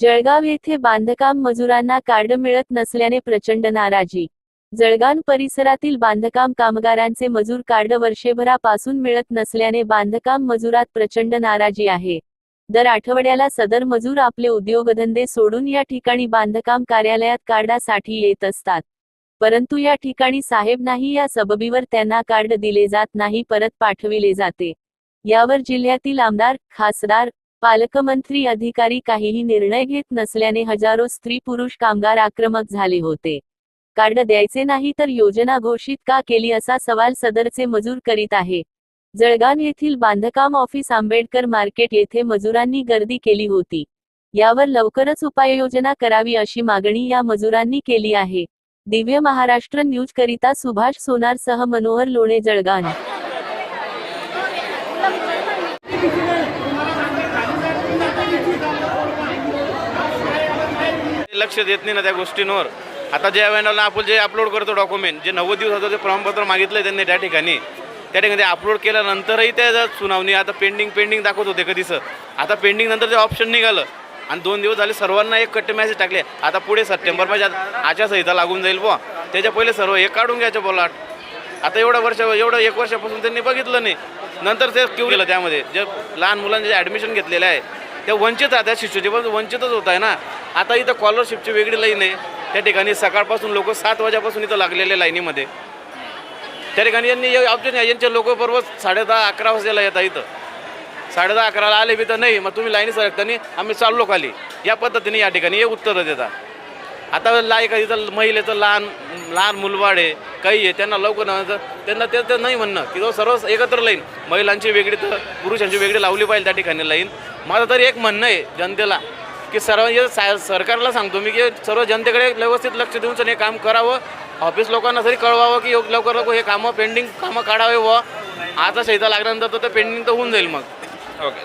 जळगाव येथे बांधकाम मजुरांना कार्ड मिळत नसल्याने प्रचंड नाराजी. जळगाव परिसरातील बांधकाम कामगारांचे मजूर कार्ड वर्षभरापासून मिळत नसल्याने बांधकाम मजुरात प्रचंड नाराजी आहे. दर आठवड्याला सदर मजूर आपले उद्योगधंदे सोडून या ठिकाणी बांधकाम कार्यालयात कार्डासाठी येत असतात. परंतु या ठिकाणी साहेब नाही या सबबीवर त्यांना कार्ड दिले जात नाही परत पाठविले जाते. यावर जिल्ह्यातील आमदार खासदार पालकमंत्री अधिकारी काहीही निर्णय घेत नसल्याने हजारो स्त्री पुरुष कामगार आक्रमक झाले होते. कार्ड द्यायचे नाही तर योजना घोषित का केली असा सवाल सदरचे मजूर करीत आहे. जळगाव येथील बांधकाम ऑफिस आंबेडकर मार्केट येथे मजुरांनी गर्दी केली होती. यावर लवकरच उपाययोजना करावी अशी मागणी या मजुरांनी केली आहे. दिव्य महाराष्ट्र न्यूज करिता सुभाष सोनार सह मनोहर लोणे जळगाव. लक्ष देत नाही ना त्या गोष्टींवर. आता ज्या वेळेला आपण जे अपलोड करतो डॉक्युमेंट जे नव्वद दिवसाचं जे प्रमाणपत्र मागितलं त्यांनी त्या ठिकाणी. त्या ठिकाणी अपलोड केल्यानंतरही त्या सुनावणी आता पेंडिंग पेंडिंग दाखवत होते कधीच. आता पेंडिंग नंतर ते ऑप्शन निघालं. आणि दोन दिवस झाले सर्वांना एक कट्टे मॅसेज टाकले. आता पुढे सप्टेंबर म्हणजे माझ्या आचारसंहिता लागून जाईल बुवा. त्याच्या पहिले सर्व हे काढून घ्यायचं बोला आता एवढं वर्ष एवढं एक वर्षापासून त्यांनी बघितलं नाही. नंतर ते क्यू केलं त्यामध्ये. जे लहान मुलांचे जे ॲडमिशन घेतलेले आहे ते वंचित राहतात त्या पण वंचितच होत आहे ना. आता इथं कॉलरशिपची वेगळी लाईन आहे. त्या ठिकाणी सकाळपासून लोक सात वाजेपासून इथं लागलेले लाईनीमध्ये त्या ठिकाणी यांनी ऑप्शन यांचे लोक बरोबर साडे दहा अकरा वाजेला येतात इथं. साडे दहा अकराला आले बी तर नाही मग तुम्ही लाईनी सरकतानी आम्ही चाललो खाली. या पद्धतीने या ठिकाणी हे उत्तरं देतात. आता लायक इथं महिलेचं लहान लहान मुलबाड आहे काही आहे त्यांना लवकर त्यांना ते तर नाही म्हणणं. की तो सर्व एकत्र लाईन महिलांची वेगळी तर पुरुषांची वेगळी लावली पाहिजे त्या ठिकाणी लाईन माझं तरी एक म्हणणं आहे जनतेला की सर्व हे सा- सरकारला सांगतो मी की सर्व जनतेकडे व्यवस्थित लक्ष देऊन हे काम करावं. ऑफिस लोकांना तरी कळवावं की लवकर लवकर हे कामं पेंडिंग कामं काढावे व आता शैता लागल्यानंतर तर ते पेंडिंग तर होऊन जाईल मग. ओके.